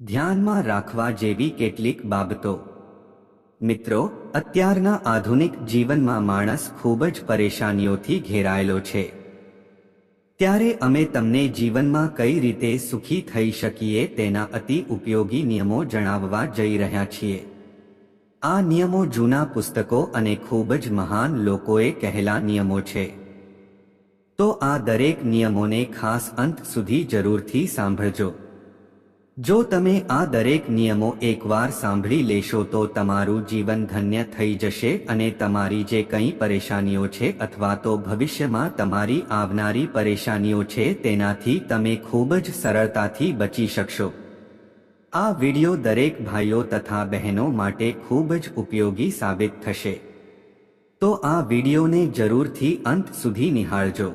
ધ્યાનમાં રાખવા જેવી કેટલીક બાબતો. મિત્રો, અત્યારના આધુનિક જીવનમાં માણસ ખૂબ જ પરેશાનીઓથી ઘેરાયેલો છે. ત્યારે અમે તમને જીવનમાં કઈ રીતે સુખી થઈ શકીએ તેના અતિ ઉપયોગી નિયમો જણાવવા જઈ રહ્યા છીએ. આ નિયમો જૂના પુસ્તકો અને ખૂબ જ મહાન લોકોએ કહેલા નિયમો છે. તો આ દરેક નિયમોને ખાસ અંત સુધી જરૂરથી સાંભળજો. જો તમે આ દરેક નિયમો એકવાર સાંભળી લેશો તો તમારું જીવન ધન્ય થઈ જશે અને તમારી જે કંઈ પરેશાનીઓ છે અથવા તો ભવિષ્યમાં તમારી આવનારી પરેશાનીઓ છે તેનાથી તમે ખૂબ જ સરળતાથી બચી શકશો. આ વિડિયો દરેક ભાઈઓ તથા બહેનો માટે ખૂબ જ ઉપયોગી સાબિત થશે. તો આ વિડિયોને જરૂરથી અંત સુધી નિહાળજો.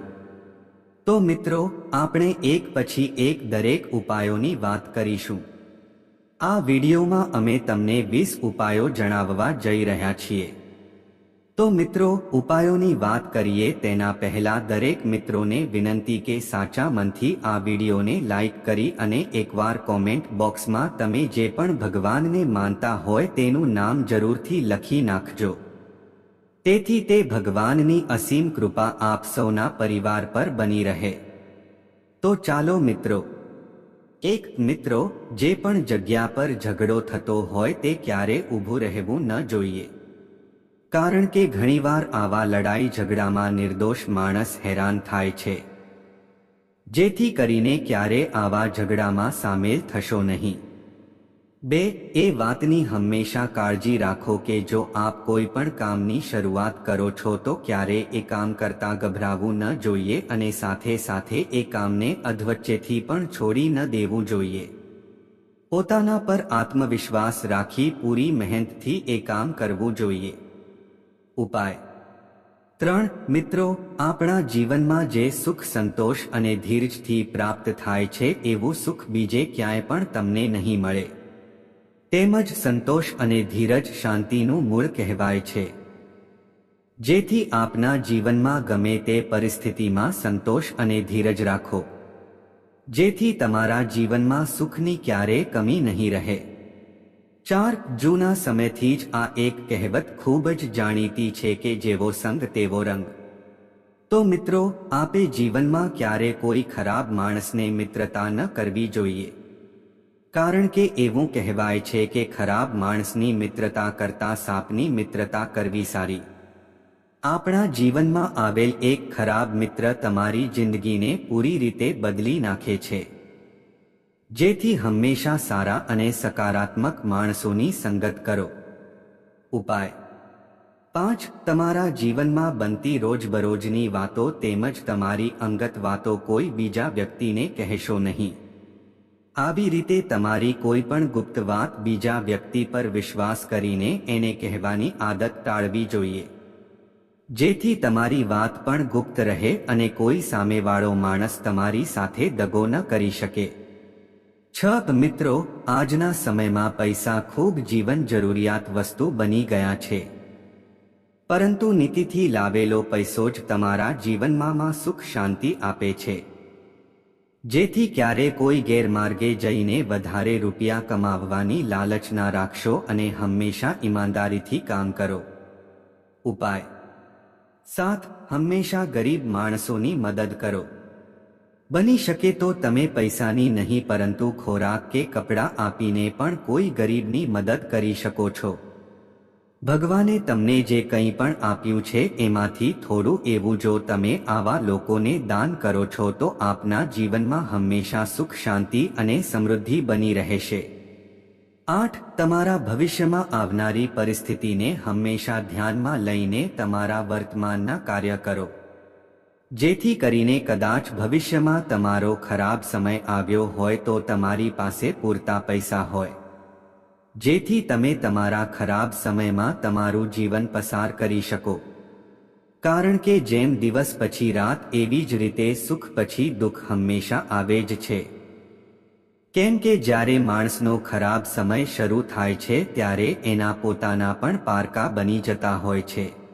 તો મિત્રો, આપણે એક પછી એક દરેક ઉપાયોની વાત કરીશું. આ વિડિયોમાં અમે તમને વીસ ઉપાયો જણાવવા જઈ રહ્યા છીએ. તો મિત્રો, ઉપાયોની વાત કરીએ તેના પહેલા દરેક મિત્રોને વિનંતી કે સાચા મનથી આ વિડીયોને લાઈક કરી અને એકવાર કોમેન્ટ બોક્સમાં તમે જે પણ ભગવાનને માનતા હોય તેનું નામ જરૂરથી લખી નાખજો. તેથી તે ભગવાનની અસીમ કૃપા આપ સૌના પરિવાર પર બની રહે. તો ચાલો મિત્રો, એક મિત્રો જે પણ જગ્યા પર ઝઘડો થતો હોય તે ક્યારે ઊભું રહેવું ન જોઈએ. કારણ કે ઘણીવાર આવા લડાઈ ઝઘડામાં નિર્દોષ માણસ હેરાન થાય છે. જેથી કરીને ક્યારે આવા ઝઘડામાં સામેલ થશો નહીં. બે, એ વાતની હંમેશા કાળજી રાખો કે જો આપ કોઈ પણ કામની શરૂઆત કરો છો તો ક્યારે એ કામ કરતા ગભરાવું ન જોઈએ અને સાથે સાથે એ કામને અધવચ્ચેથી પણ છોડી ન દેવું જોઈએ. પોતાના પર આત્મવિશ્વાસ રાખી પૂરી મહેનતથી એ કામ કરવું જોઈએ. ઉપાય. ત્રણ, મિત્રો, આપણા જીવનમાં જે સુખ સંતોષ અને ધીરજથી પ્રાપ્ત થાય છે, એવું સુખ બીજે ક્યાંય પણ તમને નહીં મળે. તેમજ સંતોષ અને ધીરજ શાંતિનું મૂળ કહેવાય છે. જેથી આપના જીવનમાં ગમે તે પરિસ્થિતિમાં સંતોષ અને ધીરજ રાખો. જેથી તમારા જીવનમાં સુખની ક્યારેય કમી નહીં રહે. ચાર, જૂના સમયથી જ આ એક કહેવત ખૂબ જ જાણીતી છે કે જેવો સંગ તેવો રંગ. તો મિત્રો, આપે જીવનમાં ક્યારે કોઈ ખરાબ માણસને મિત્રતા ન કરવી જોઈએ. કારણ કે એવું કહેવાય છે કે ખરાબ માણસની મિત્રતા કરતા સાપની મિત્રતા કરવી સારી. આપણા જીવનમાં આવેલ એક ખરાબ મિત્ર તમારી જિંદગીને પૂરી રીતે બદલી નાખે છે. જેથી હંમેશા સારા અને સકારાત્મક માણસોની સંગત કરો. ઉપાય. પાંચ, તમારા જીવનમાં બનતી રોજબરોજની વાતો તેમજ તમારી અંગત વાતો કોઈ બીજા વ્યક્તિને કહેશો નહીં. આવી રીતે તમારી કોઈ પણ ગુપ્ત વાત બીજા વ્યક્તિ પર વિશ્વાસ કરીને એને કહેવાની આદત ટાળવી જોઈએ. જેથી તમારી વાત પણ ગુપ્ત રહે અને કોઈ સામેવાળો માણસ તમારી સાથે દગો ન કરી શકે. છ મિત્રો, આજના સમયમાં પૈસા ખૂબ જીવન જરૂરિયાત વસ્તુ બની ગયા છે. પરંતુ નીતિથી લાવેલો પૈસો જ તમારા જીવનમાં સુખ શાંતિ આપે છે. જેથી ક્યારે કોઈ ગેરમાર્ગે જઈને વધારે રૂપિયા કમાવવાની લાલચ ના રાખશો અને હંમેશા ઈમાનદારીથી કામ કરો. ઉપાય. સાત, હંમેશા ગરીબ માણસોની મદદ કરો. બની શકે તો તમે પૈસાની નહીં પરંતુ ખોરાક કે કપડાં આપીને પણ કોઈ ગરીબની મદદ કરી શકો છો. ભગવાને તમને જે કંઈ પણ આપ્યું છે, એમાંથી થોડું એવું જો તમે આવા લોકોને દાન કરો છો, તો આપના જીવનમાં હંમેશા સુખ, શાંતિ અને સમૃદ્ધિ બની રહેશે. આઠ, તમારા ભવિષ્યમાં આવનારી પરિસ્થિતિને હંમેશા ધ્યાનમાં લઈને તમારા વર્તમાનના કાર્ય કરો. જેથી કરીને કદાચ ભવિષ્યમાં તમારો ખરાબ સમય આવ્યો હોય, તો તમારી પાસે પૂરતા પૈસા હોય. જેથી તમે તમારા ખરાબ સમયમાં તમારું જીવન પસાર કરી શકો. કારણ કે જેમ દિવસ પછી રાત, એવી જ રીતે સુખ પછી દુઃખ હંમેશા આવે જ છે. કેમ કે જ્યારે માણસનો ખરાબ સમય શરૂ થાય છે, ત્યારે એના પોતાના પણ પારકા બની જતા હોય છે.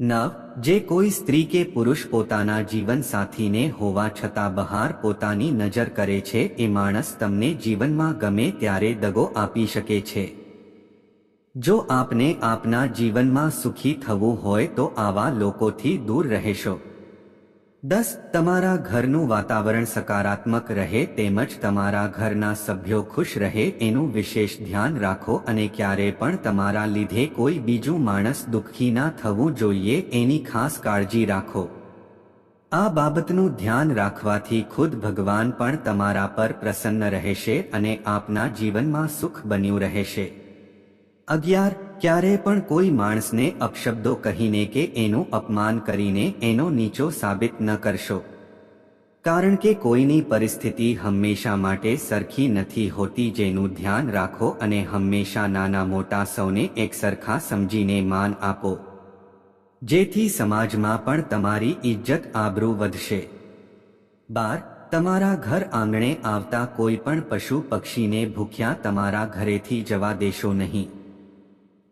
નવ જે કોઈ સ્ત્રી કે પુરુષ પોતાના જીવન સાથીને હોવા છતાં બહાર પોતાની નજર કરે છે, એ માણસ તમને જીવનમાં ગમે ત્યારે દગો આપી શકે છે. જો આપને આપના જીવનમાં સુખી થવું હોય તો આવા લોકોથી દૂર રહેશો. દસ, તમારા ઘરનું વાતાવરણ સકારાત્મક રહે તેમજ તમારા ઘરના સભ્યો ખુશ રહે, એનું વિશેષ ધ્યાન રાખો અને ક્યારે પણ તમારા લીધે કોઈ બીજું માણસ દુઃખી ના થવું જોઈએ, એની ખાસ કાળજી રાખો. આ બાબતનું ધ્યાન રાખવાથી ખુદ ભગવાન પણ તમારા પર પ્રસન્ન રહેશે અને આપના જીવનમાં સુખ બન્યું રહેશે. અગિયાર, ક્યારે પણ કોઈ માણસને અપશબ્દો કહીને કે એનું અપમાન કરીને એનો નીચો સાબિત ન કરશો. કારણ કે કોઈની પરિસ્થિતિ હંમેશા માટે સરખી નથી હોતી જેનું ધ્યાન રાખો અને હંમેશા નાના મોટા સૌને એક સરખા સમજીને માન આપો. જેથી સમાજમાં પણ તમારી ઇજ્જત આબરૂ વધશે. બાર, તમારા ઘર આંગણે આવતા કોઈ પણ પશુ પક્ષીને ભૂખ્યા તમારા ઘરેથી જવા દેશો નહીં.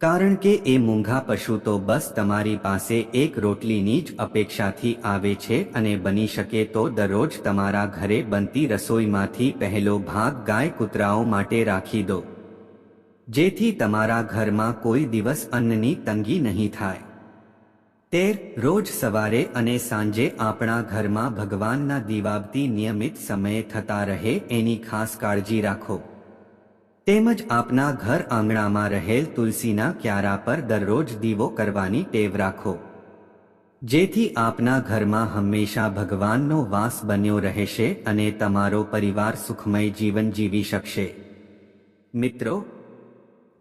કારણ કે એ મૂંઘા પશુ તો બસ તમારી પાસે એક રોટલીની જ અપેક્ષાથી આવે છે અને બની શકે તો દરરોજ તમારા ઘરે બનતી રસોઈમાંથી પહેલો ભાગ ગાય કૂતરાઓ માટે રાખી દો. જેથી તમારા ઘરમાં કોઈ દિવસ અન્નની તંગી નહીં થાય. તેર, રોજ સવારે અને સાંજે આપણા ઘરમાં ભગવાનના દીવાબતી નિયમિત સમયે થતા રહે એની ખાસ કાળજી રાખો. તેમજ આપના ઘર આંગણામાં રહેલ તુલસીના ક્યારા પર દરરોજ દીવો કરવાની ટેવ રાખો. જેથી આપના ઘરમાં હંમેશા ભગવાનનો વાસ બન્યો રહેશે અને તમારો પરિવાર સુખમય જીવન જીવી શકશે. મિત્રો,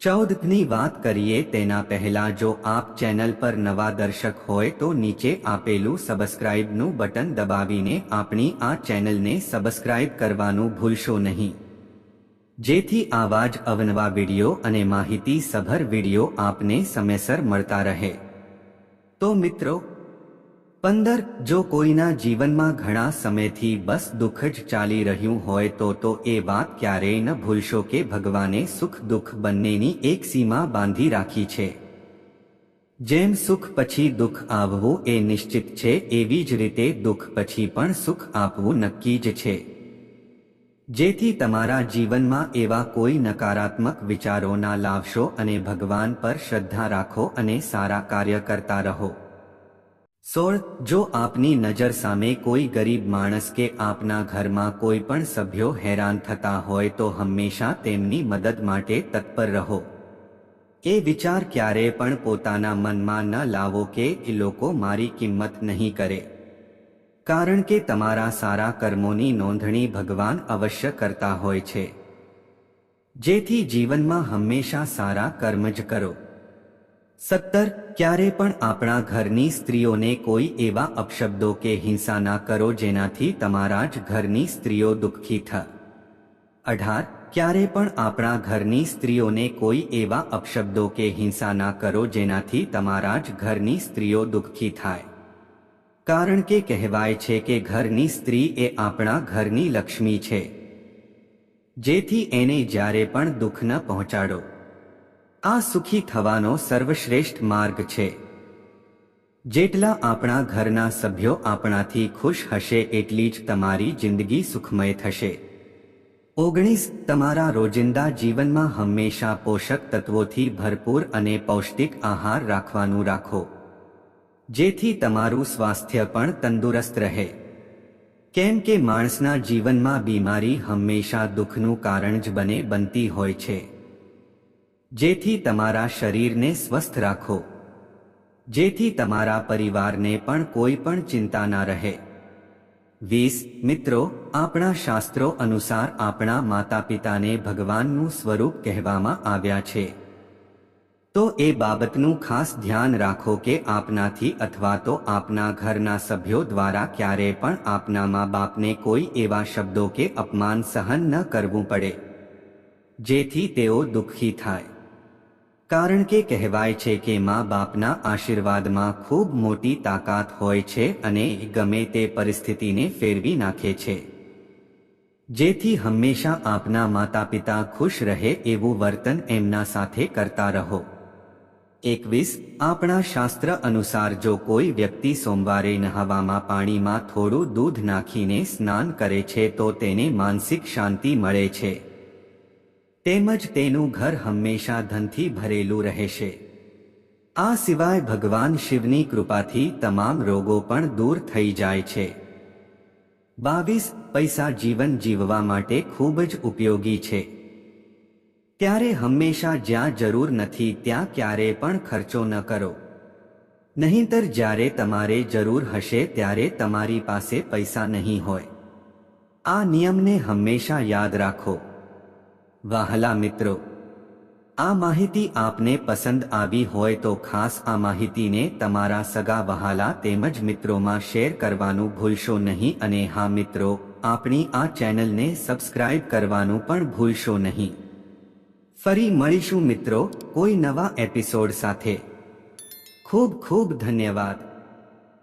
ચૌદની વાત કરીએ તેના પહેલા જો આપ ચેનલ પર નવા દર્શક હોય તો નીચે આપેલું સબસ્ક્રાઇબનું બટન દબાવીને આપણી આ ચેનલને સબસ્ક્રાઇબ કરવાનું ભૂલશો નહીં. જેથી આવા જ અવનવા વીડિયો અને માહિતી સભર વીડિયો આપને સમયસર મળતા રહે. તો મિત્રો, પંદર, જો કોઈના જીવનમાં ઘણા સમયથી બસ દુઃખ જ ચાલી રહ્યું હોય તો તો એ વાત ક્યારેય ન ભૂલશો કે ભગવાને સુખ દુઃખ બંનેની એક સીમા બાંધી રાખી છે. જેમ સુખ પછી દુઃખ આવવું એ નિશ્ચિત છે, એવી જ રીતે દુઃખ પછી પણ સુખ આપવું નક્કી જ છે. જેથી તમારા જીવનમાં એવા કોઈ નકારાત્મક વિચારો ના લાવશો અને ભગવાન પર શ્રદ્ધા રાખો અને સારા કાર્ય કરતા રહો. સોળ, જો આપની નજર સામે કોઈ ગરીબ માણસ કે આપના ઘરમાં કોઈ પણ સભ્યો હેરાન થતા હોય તો હંમેશા તેમની મદદ માટે તત્પર રહો. એ વિચાર ક્યારે પણ પોતાના મનમાં ન લાવો કે એ લોકો મારી કિંમત નહીં કરે. કારણ કે તમારા સારા કર્મોની નોંધણી ભગવાન અવશ્ય કરતા હોય છે. જેથી જીવનમાં હંમેશા સારા કર્મ જ કરો. સત્તર, ક્યારે પણ આપણા ઘરની સ્ત્રીઓને કોઈ એવા અપશબ્દો કે હિંસા ના કરો જેનાથી તમારા જ ઘરની સ્ત્રીઓ દુઃખી થ. અઢાર, ક્યારે પણ આપણા ઘરની સ્ત્રીઓને કોઈ એવા અપશબ્દો કે હિંસા ના કરો જેનાથી તમારા જ ઘરની સ્ત્રીઓ દુઃખી થાય. કારણ કે કહેવાય છે કે ઘરની સ્ત્રી એ આપણા ઘરની લક્ષ્મી છે. જેથી એને જ્યારે પણ દુઃખ ન પહોંચાડો. આ સુખી થવાનો સર્વશ્રેષ્ઠ માર્ગ છે. જેટલા આપણા ઘરના સભ્યો આપણાથી ખુશ હશે એટલી જ તમારી જિંદગી સુખમય થશે. ઓગણીસ, તમારા રોજિંદા જીવનમાં હંમેશા પોષક તત્વોથી ભરપૂર અને પૌષ્ટિક આહાર રાખવાનું રાખો. જેથી તમારું સ્વાસ્થ્ય પણ તંદુરસ્ત રહે. કેમ કે માણસના જીવનમાં બીમારી હંમેશા દુઃખનું કારણ જ બને બનતી હોય છે. જેથી તમારા શરીરને સ્વસ્થ રાખો. જેથી તમારા પરિવારને પણ કોઈ પણ ચિંતા ના રહે. વીસ, મિત્રો, આપણા શાસ્ત્રો અનુસાર આપણા માતા પિતાને ભગવાનનું સ્વરૂપ કહેવામાં આવ્યા છે. તો એ બાબતનું ખાસ ધ્યાન રાખો કે આપનાથી અથવા તો આપના ઘરના સભ્યો દ્વારા ક્યારે પણ આપના મા બાપને કોઈ એવા શબ્દો કે અપમાન સહન ન કરવું પડે, જેથી તેઓ દુઃખી થાય. કારણ કે કહેવાય છે કે મા બાપના આશીર્વાદમાં ખૂબ મોટી તાકાત હોય છે અને ગમે તે પરિસ્થિતિને ફેરવી નાખે છે. જેથી હંમેશા આપના માતા પિતા ખુશ રહે એવું વર્તન એમના સાથે કરતા રહો. એકવીસ, આપણા શાસ્ત્ર અનુસાર જો કોઈ વ્યક્તિ સોમવારે નહાવામાં પાણીમાં થોડું દૂધ નાખીને સ્નાન કરે છે તો તેને માનસિક શાંતિ મળે છે. તેમજ તેનું ઘર હંમેશા ધનથી ભરેલું રહેશે. આ સિવાય ભગવાન શિવની કૃપાથી તમામ રોગો પણ દૂર થઈ જાય છે. બાવીસ, પૈસા જીવન જીવવા માટે ખૂબ જ ઉપયોગી છે. ત્યારે હંમેશા જ્યાં જરૂર નથી ત્યાં ક્યારે પણ ખર્ચો ન કરો. નહીંતર જ્યારે તમારે જરૂર હશે ત્યારે તમારી પાસે પૈસા નહીં હોય. આ નિયમને હંમેશા યાદ રાખો. વાહલા મિત્રો, આ માહિતી આપને પસંદ આવી હોય તો ખાસ આ માહિતીને તમારા સગા વહાલા તેમજ મિત્રોમાં શેર કરવાનું ભૂલશો નહીં અને હા મિત્રો, આપણી આ ચેનલને સબસ્ક્રાઇબ કરવાનું પણ ભૂલશો નહીં. ફરી મળીશું મિત્રો કોઈ નવા એપિસોડ સાથે. ખૂબ ખૂબ ધન્યવાદ.